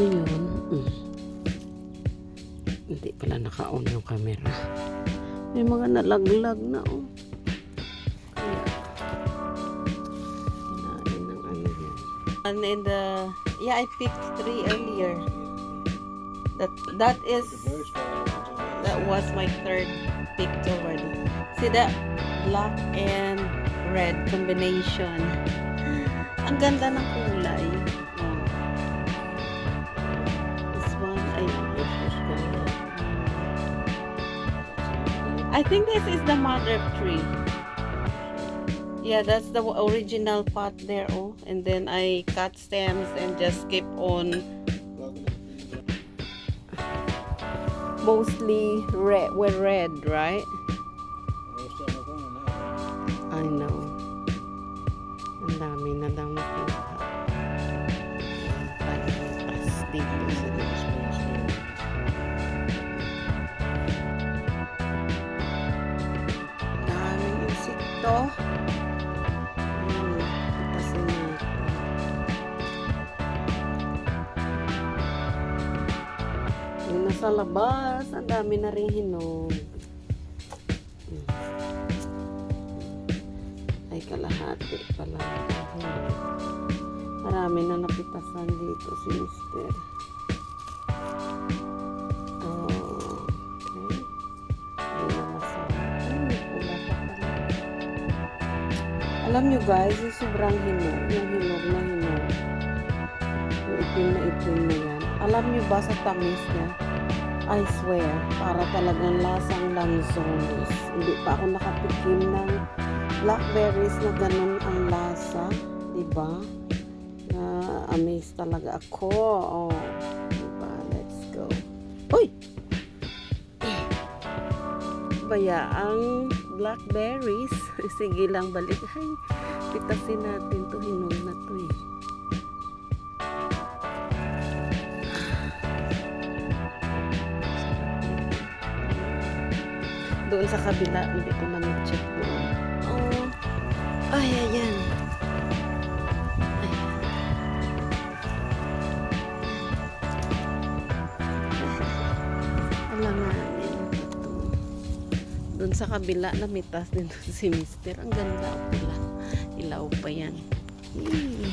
Ayun. Mm. Hindi pala naka-on yung camera. May mga nalaglag na oh. Kaya, kinain ano. And in the, yeah, I picked three earlier. That, that is, that was my third pick already. See that black and red combination. Ang ganda ng kulay. I think this is the mother tree. Yeah, that's the original pot there. Oh, and then I cut stems and just keep on mostly red with red, right? I know. Natin. Yung nasa labas, ang dami na rin hinog. Ay, kalahati pala. Marami na napitasan dito si Mister. Alam nyo guys, yung sobrang hinog, yung hinog na hinog, yung itim na itim na yan. Alam nyo ba sa tamis niya? I swear, para talagang lasang lanzones. Hindi pa ako nakatikim ng blackberries na ganun ang lasa. Diba? Na amaze talaga ako. Oh, diba? Let's go. Uy! Baya ang blackberries. Sige lang balik. Ay, pitasin natin to. Hinog na to eh. Doon sa kabila, hindi ko man check doon. Oh. Ay, ayan. Ayan. Alanganin. Doon sa kabila, namitas din si Mister. Ang ganda pula. Ilaw pa yan. Hmm.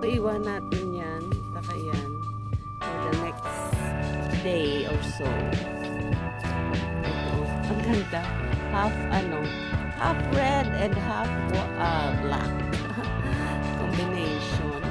Iwan natin yan. Saka yan. For the next day or so. Ang ganda. Half ano. Half red and half uh, black. Combination.